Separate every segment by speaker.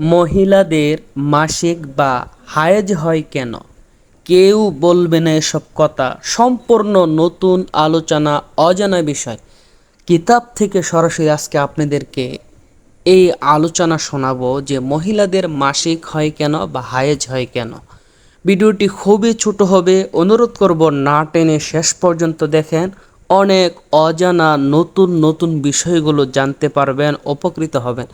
Speaker 1: মহিলাদের মাসিক বা হায়েজ হয় কেন? কেউ বলবে না এসব কথা। সম্পূর্ণ নতুন আলোচনা, অজানা বিষয়। কিতাব থেকে সরাসরি আজকে আপনাদেরকে এই আলোচনা শোনাবো যে মহিলাদের মাসিক হয় কেন বা হায়েজ হয় কেন। ভিডিওটি খুবই ছোট হবে। অনুরোধ করব না টেনে শেষ পর্যন্ত দেখেন। অনেক অজানা, নতুন নতুন বিষয়গুলো জানতে পারবেন, উপকৃত হবেন।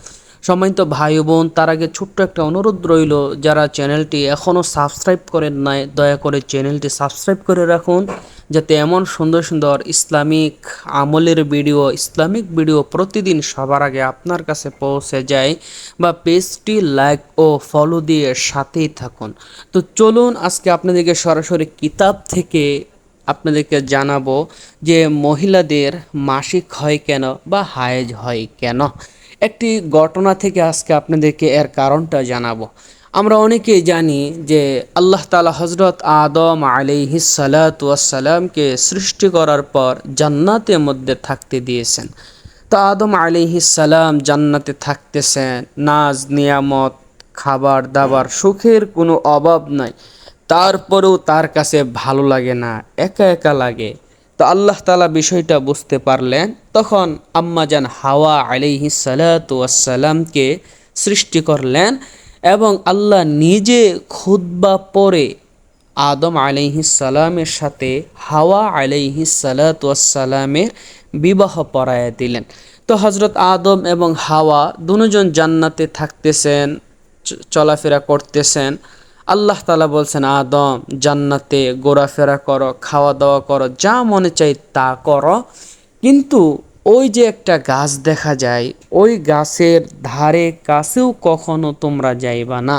Speaker 1: সম্মানিত ভাই বোন, তার আগে ছোট্ট একটা অনুরোধ রইল, যারা চ্যানেলটি এখনও সাবস্ক্রাইব করেন নাই, দয়া করে চ্যানেলটি সাবস্ক্রাইব করে রাখুন, যাতে এমন সুন্দর সুন্দর ইসলামিক আমলের ভিডিও, ইসলামিক ভিডিও প্রতিদিন সবার আগে আপনার কাছে পৌঁছে যায়, বা পেজটি লাইক ও ফলো দিয়ে সাথেই থাকুন। তো চলুন আজকে আপনাদেরকে সরাসরি কিতাব থেকে আপনাদেরকে জানাব যে মহিলাদের মাসিক হয় কেন বা হায়েজ হয় কেন। একটি ঘটনা থেকে আজকে আপনাদেরকে এর কারণটা জানাব। আমরা অনেকেই জানি যে আল্লাহ তালা হজরত আদম আলিহিসালাতামকে সৃষ্টি করার পর জান্নাতের মধ্যে থাকতে দিয়েছেন। তো আদম আলিহিসাল্লাম জান্নাতে থাকতেছেন, নাজ, নিয়ামত, খাবার, দাবার, সুখের কোনো অভাব নাই। তারপরেও তার কাছে ভালো লাগে না, একা একা লাগে। তো আল্লাহ তালা বিষয়টা বুঝতে পারলেন। তখন আম্মাজান হাওয়া আলিহি সালাতামকে সৃষ্টি করলেন এবং আল্লাহ নিজে খুদ্া পরে আদম সালামের সাথে হাওয়া সালাতামের বিবাহ পড়ায় দিলেন। তো হজরত আদম এবং হাওয়া দুজন জান্নাতে থাকতেছেন চলাফেরা করতেছেন। আল্লাহ তালা বলছেন, আদম, জান্নাতে ঘোরাফেরা করো খাওয়া দাওয়া করো, যা মনে চাই তা করো। কিন্তু ওই যে একটা গাছ দেখা যায়, ওই গাছের ধারে কাছেও কখনো তোমরা যাইবা না।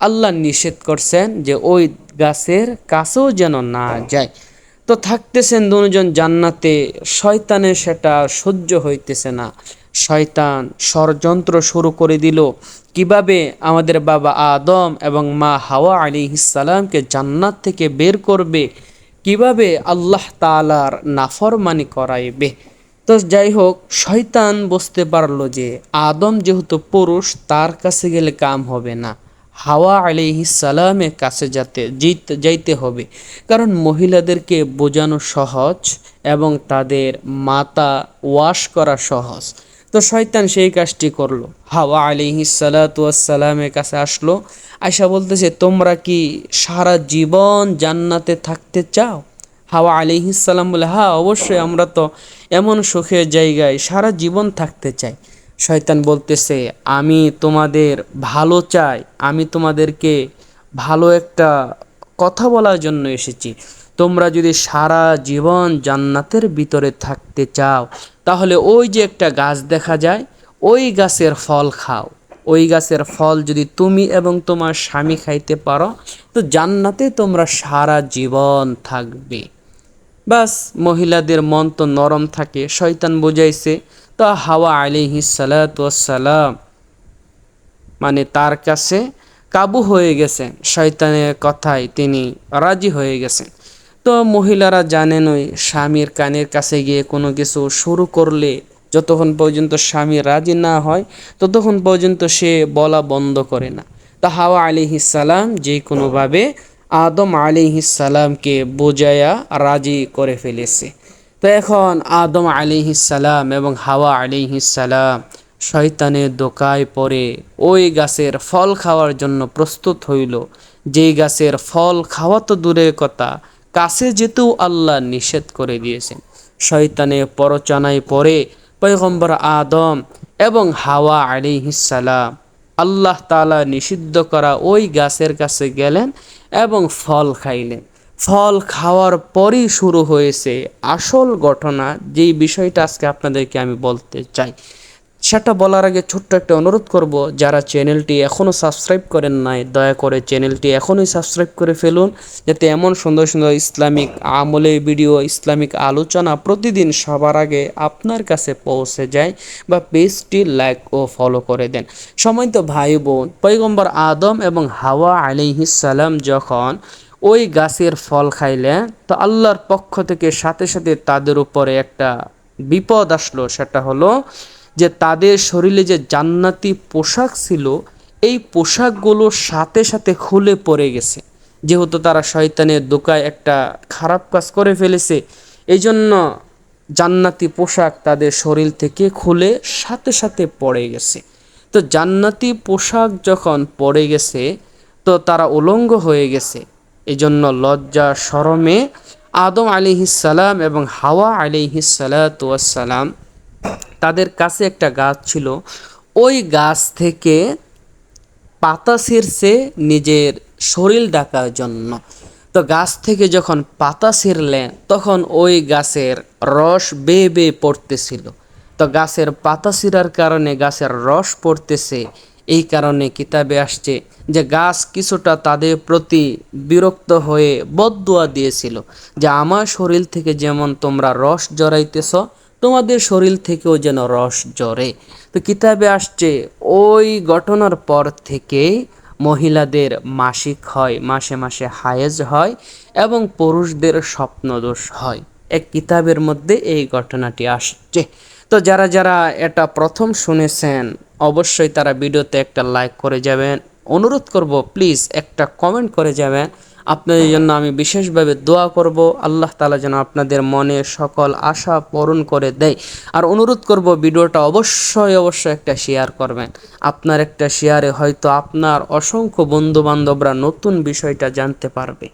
Speaker 1: আল্লাহ নিষেধ করছেন যে ওই গাছের কাছেও যেন না যায়। তো থাকতেছেন দুজন জান্নাতে শয়তানে সেটা সহ্য হইতেছে না। শয়তান ষড়যন্ত্র শুরু করে দিল। কীভাবে আমাদের বাবা আদম এবং মা হাওয়া আলী ইসালামকে জান্নাত থেকে বের করবে? কীভাবে আল্লাহ তালার নাফরমানি করাইবে? তো যাই হোক শয়তান বুঝতে পারল যে আদম যেহেতু পুরুষ, তার কাছে গেলে কাম হবে না। হাওয়া আলিহি সালামের কাছে যাতে যাইতে হবে। কারণ মহিলাদেরকে বোঝানো সহজ এবং তাদের মাতা ওয়াশ করা সহজ। তো শয়তান সেই কাজটি করল। হাওয়া আলিহি সালাতামের কাছে আসলো আয়সা বলতেছে, তোমরা কি সারা জীবন জান্নাতে থাকতে চাও? হাওয়া আলিহিসাল্লাম বলে হ্যাঁ অবশ্যই আমরা তো এমন সুখের জায়গায় সারা জীবন থাকতে চাই। শয়তান বলতেছে, আমি তোমাদের ভালো চাই, আমি তোমাদেরকে ভালো একটা কথা বলার জন্য এসেছি। তোমরা যদি সারা জীবন জান্নাতের ভিতরে থাকতে চাও, তাহলে ওই যে একটা গাছ দেখা যায়, ওই গাছের ফল খাও। ওই গাছের ফল যদি তুমি এবং তোমার স্বামী খাইতে পারো, তো জান্নাতে তোমরা সারা জীবন থাকবে। বাস, মহিলাদের মন তো নরম থাকে, শয়তান বোঝাইছে, তো হাওয়া আলিহি সালাম মানে তার কাছে কাবু হয়ে গেছেন, শয়তানের কথায় তিনি রাজি হয়ে গেছেন। তো মহিলারা জানেনই স্বামীর কানের কাছে গিয়ে কোনো কিছু শুরু করলে যতক্ষণ পর্যন্ত স্বামী রাজি না হয়, ততক্ষণ পর্যন্ত সে বলা বন্ধ করে না। তা হাওয়া আলিহিসাল্লাম যে কোনোভাবে আদম আলিহিসাল্লামকে বোঝাইয়া রাজি করে ফেলেছে। তো এখন আদম আলিহিসাল্লাম এবং হাওয়া আলিহিসাল্লাম শয়তানের দোকায় পরে ওই গাছের ফল খাওয়ার জন্য প্রস্তুত হইল। যেই গাছের ফল খাওয়া তো দূরের কথা কাছে যেতেও আল্লাহ নিষেধ করে দিয়েছেন। শয়তানে পরচনায় পরে পয়গম্বর আদম এবং হাওয়া আলিহিসাল্লাম আল্লাহ তালা নিষিদ্ধ করা ওই গাছের কাছে গেলেন এবং ফল খাইলেন। ফল খাওয়ার পরই শুরু হয়েছে আসল ঘটনা, যেই বিষয়টা আজকে আপনাদেরকে আমি বলতে চাই। সেটা বলার আগে ছোট্ট একটা অনুরোধ করব, যারা চ্যানেলটি এখনও সাবস্ক্রাইব করেন নাই, দয়া করে চ্যানেলটি এখনই সাবস্ক্রাইব করে ফেলুন, যাতে এমন সুন্দর সুন্দর ইসলামিক আমলে ভিডিও ইসলামিক আলোচনা প্রতিদিন সবার আগে আপনার কাছে পৌঁছে যায় বা পেজটি লাইক ও ফলো করে দেন। সময় তো ভাই বোন পৈগম্বর আদম এবং হাওয়া আলিহিসাল্লাম যখন ওই গাছের ফল খাইলেন, তো আল্লাহর পক্ষ থেকে সাথে সাথে তাদের উপরে একটা বিপদ আসলো, সেটা হলো যে তাদের শরীরে যে জান্নাতি পোশাক ছিল, এই পোশাকগুলো সাথে সাথে খুলে পড়ে গেছে। যেহেতু তারা শয়তানের দোকায় একটা খারাপ কাজ করে ফেলেছে এই জন্য জান্নাতি পোশাক তাদের শরীর থেকে খুলে সাথে সাথে পড়ে গেছে। তো জান্নাতি পোশাক যখন পড়ে গেছে, তো তারা উলঙ্গ হয়ে গেছে। এই জন্য লজ্জা শরমে আদম আলিহিসাল্লাম এবং হাওয়া আলিহিসাল্লাম তাদের কাছে একটা গাছ ছিল। ওই গাছ থেকে পাতা ছিঁড়ছে নিজের শরীর ডাকার জন্য। তো গাছ থেকে যখন পাতা ছিঁড়লেন তখন ওই গাছের রস বেয়ে বেয়ে পড়তেছিল। তো গাছের পাতা ছিঁড়ার কারণে গাছের রস পড়তেছে। এই কারণে কিতাবে আসছে যে গাছ কিছুটা তাদের প্রতি বিরক্ত হয়ে বদুয়া দিয়েছিল যে, আমার শরীর থেকে যেমন তোমরা রস জড়াইতেছ তোমাদের শরীর থেকেও যেন রস জড়ে তো কিতাবে আসছে, ওই ঘটনার পর থেকেই মহিলাদের মাসিক হয়, মাসে মাসে হায়েজ হয় এবং পুরুষদের স্বপ্নদোষ হয়। এক কিতাবের মধ্যে এই ঘটনাটি আসছে। তো যারা যারা এটা প্রথম শুনেছেন, অবশ্যই তারা ভিডিওতে একটা লাইক করে যাবেন। অনুরোধ করব, প্লিজ একটা কমেন্ট করে যাবেন। আপনাদের জন্য আমি বিশেষভাবে দোয়া করব। আল্লাহ তালা যেন আপনাদের মনে সকল আশা পূরণ করে দেয়। আর অনুরোধ করব, ভিডিওটা অবশ্যই অবশ্যই একটা শেয়ার করবেন। আপনার একটা শেয়ারে হয়তো আপনার অসংখ্য বন্ধুবান্ধবরা নতুন বিষয়টা জানতে পারবে।